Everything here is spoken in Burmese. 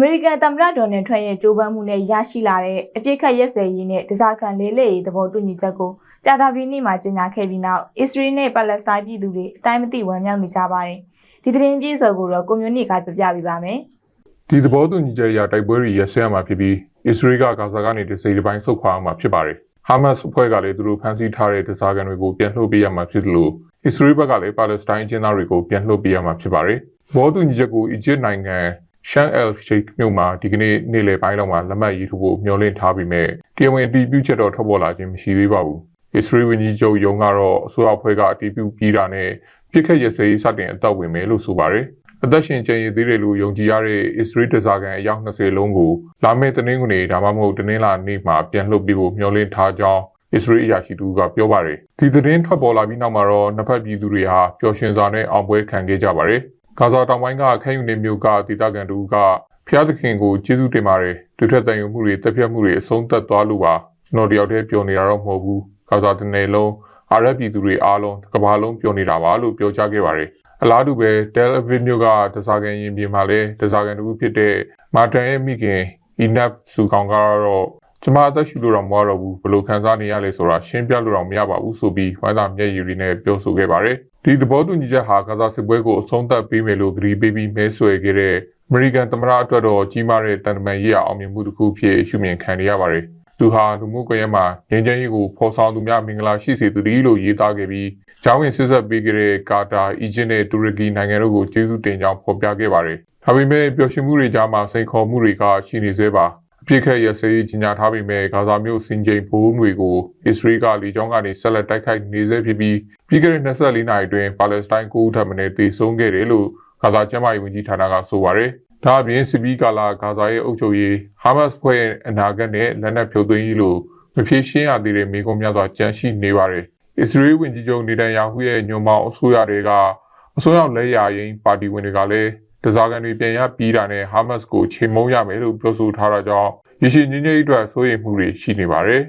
မေရိကန်သမ္မတဒေါ်နယ်ထရန့်ရဲ့ကြိုးပမ်းမှုနဲ့ရရှိလာတဲ့အပြစ်ခတ်ရက်စယ်ရေးနဲ့တစားခံလေးလေးရေးသဘောတူညီချက်ကိုကြာသပတေးနေ့မှာကြေညာခဲ့ပြီးနောက်အစ္စရေးနဲ့ပါလက်စတိုင်းပြည်သူတွေအတိုင်းမသိဝမ်းမြောက်နေကြပါတယ်။ဒီသတင်းပြေဆုံးကိုတော့ကွန်မြူနတီကပြပြပေးပါမယ်။ဒီသဘောတူညီချက်အရတိုက်ပွဲတွေရဆဲရမှာဖြစ်ပြီးအစ္စရေးကဂါဇာကနေတစ်စိတ်တစ်ပိုင်းဆုတ်ခွာအောင်မှာဖြစ်ပါတယ်။ဟာမတ်စ်အဖွဲ့ကလည်းသူတို့ဖမ်းဆီးထားတဲ့ဒဇာကန်တွေကိုပြန်လှုပ်ပေးရမှာဖြစ်တယ်လို့အစ္စရေးဘက်ကလည်းပါလက်စတိုင်းအကျဉ်းသားတွေကိုပြန်လှုပ်ပေးရမှာဖြစ်ပါတယ်။သဘောတူညီချက်ကိုအီဂျစ်နိုင်ငံ ရှန်အယ်ရှိတ်မြို့မှာဒီကနေ့နေ့လယ်ပိုင်းလောက်မှာလက်မှတ်ရေးထိုးဖို့မျှော်လင့်ထားပြီးမြဲတရားဝင်အတည်ပြုချက်တော့ထွက်ပေါ်လာခြင်းမရှိသေးပါဘူး။အစ္စရေးဝန်ကြီးချုပ်ယုံကတော့အစိုးရအဖွဲ့ကအတည်ပြုပြီးတာနဲ့ပြစ်ခတ်ရစရေးစတင်အသက်ဝင်မယ်လို့ဆိုပါတယ်။အသက်ရှင်ကျန်ရည်သေးတယ်လို့ယုံကြည်ရတဲ့အစ္စရေးတစားကန်အယောက်20လုံးကိုလာမယ့်တနင်္ဂနွေဒါမှမဟုတ်တနင်္လာနေ့မှာပြန်လှုပ်ပြီးဖို့မျှော်လင့်ထားကြောင်းအစ္စရေးအရာရှိတူကပြောပါတယ်ဒီသတင်းထွက်ပေါ်လာပြီးနောက်မှာတော့နှစ်ဖက်ပြည်သူတွေဟာပျော်ရွှင်စွာနဲ့အောင်ပွဲခံခဲ့ကြပါတယ် ဂါဇာတောင်ပိုင်းကခန့်ယူနေမျိုးကဒေသခံတူကဖျားသခင်ကိုကျေးဇူးတင်ပါတယ်ဒုထက်တန်ယူမှုတွေတက်ပြတ်မှုတွေအဆုံးသတ်သွားလို့ပါကျွန်တော်တယောက်တည်းပျော်နေတာတော့မဟုတ်ဘူးဂါဇာတနယ်လုံးအာရပ်ပြည်သူတွေအားလုံးတစ်ကမ္ဘာလုံးပျော်နေတာပါလို့ပြောကြားခဲ့ပါတယ်အလားတူပဲ Tel Aviv မြို့ကဒဇာကန်ရင်ပြင်မှာလည်းဒဇာကန်တူဖြစ်တဲ့မာတန်ရဲ့မိခင် Enough စုကောင်ကတော့ ကျမအသက်ရှူလို့တော့မရတော့ဘူးဘယ်လိုခံစားနေရလဲဆိုတာရှင်းပြလို့တော့မရပါဘူးဆိုပြီးဝိုင်းသာမျက်ရည်တွေနဲ့ပြောဆိုခဲ့ပါတယ်ဒီသဘောတူညီချက်ဟာဂါဇာစစ်ပွဲကိုအဆုံးသတ်ပေးမယ်လို့ကြေပေးပြီးမဲဆွယ်ခဲ့တဲ့အမေရိကန်သမ္မတအတွက်တော့ကြီးမားတဲ့တန်တမန်ရေးအောင်မြင်မှုတစ်ခုဖြစ်ရှုမြင်ခံရပါတယ်သူဟာလူမှုကွန်ရက်မှာငင်းချမ်းရေးကိုဖော်ဆောင်သူများမင်္ဂလာရှိစေသူဒီလို့ရေးသားခဲ့ပြီးကျောင်းဝင်စစ်ဆက်ပေးခဲ့တဲ့ကာတာ၊အီဂျစ်နဲ့တူရကီနိုင်ငံတို့ကိုကျေးဇူးတင်ကြောင်းဖော်ပြခဲ့ပါတယ်။ဒါပေမဲ့ပျော်ရွှင်မှုတွေကြားမှာစိန်ခေါ်မှုတွေကရှိနေသေးပါ။ အပြစ်ခတ်ရစရေးကြီးညာထားပေမဲ့ဂါဇာမြို့စင်ကြိမ်ဘိုးတွေကိုအစ္စရေးကလေကြောင်းကနေဆက်လက်တိုက်ခိုက်နေဆဲဖြစ်ပြီးပြီးခဲ့တဲ့24နာရီအတွင်းပါလက်စတိုင်းကိုထပ်မံတေဆုံးခဲ့တယ်လို့ဂါဇာကျန်းမာရေးဝန်ကြီးဌာနကဆိုပါတယ်။ဒါအပြင်စစ်ဘီကာလာဂါဇာရဲ့အုပ်ချုပ်ရေးဟာမတ်စ်ဖွဲ့ရဲ့အနာဂတ်နဲ့လက်နက်ဖြုတ်သိမ်းရေးလို့မဖြေရှင်းရသေးတဲ့မိကုံများစွာကြန့်ရှိနေပါတယ်။အစ္စရေးဝန်ကြီးချုပ်နေတန်ယာဟုရဲ့ညွန်ပေါင်းအစိုးရတွေကအစိုးရလက်ရရင်ပါတီဝင်တွေကလည်း တစားကန်တွေပြန်ရပြီးတာနဲ့ဟာမတ်စ်ကိုချိန်မုံရမယ်လို့ပြောဆိုထားတာကြောင့်ရရှိငင်းငိမ့်အတွက်စိုးရိမ်မှုတွေရှိနေပါတယ်